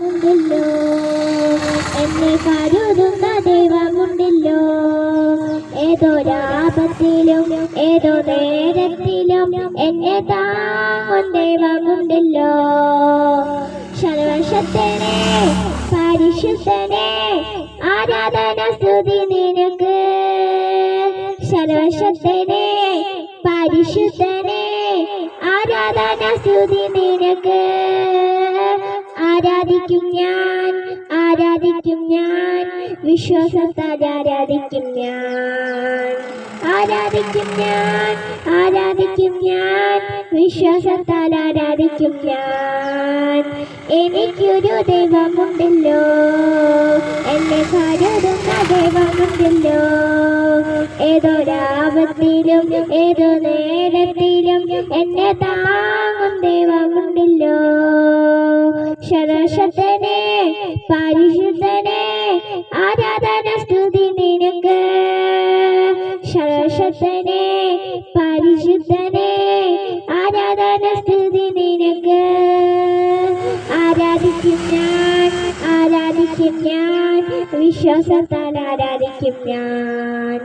ഉണ്ടല്ലോ. എന്നെ കരുതുന്ന ദൈവമുണ്ടല്ലോ. ഏതോ രാപത്തിലും ഏതോ നേരത്തിലും എന്നെ താങ്ങും ദൈവമുണ്ടല്ലോ. ശരവശത്തനെ പരിശുദ്ധനെ ആരാധന സ്തുതി നിനക്ക്. ശരവശത്തനെ പരിശുദ്ധനെ ആരാധന സ്തുതി ആരാധിക്കും ഞാൻ ആരാധിക്കും ഞാൻ വിശ്വാസത്താൽ ആരാധിക്കും ഞാൻ. ആരാധിക്കും ഞാൻ ആരാധിക്കും ഞാൻ വിശ്വാസത്താൽ ആരാധിക്കും ഞാൻ. എനിക്കൊരു ദൈവമുണ്ടല്ലോ എന്നെ കരുതുന്ന ദൈവമുണ്ടല്ലോ. ഏതോ രാപത്തിലും ഏതോ നേരത്തിലും എന്നെ താങ്ങും ശരശത്തനെ പരിശുദ്ധനെ ആരാധന സ്തുതി നിനക്ക്. ശരശത്തനെ പരിശുദ്ധനെ ആരാധന സ്തുതി നിനക്ക്. ആരാധിക്കും ഞാൻ ആരാധിക്കും ഞാൻ വിശ്വാസത്താൽ ആരാധിക്കും ഞാൻ.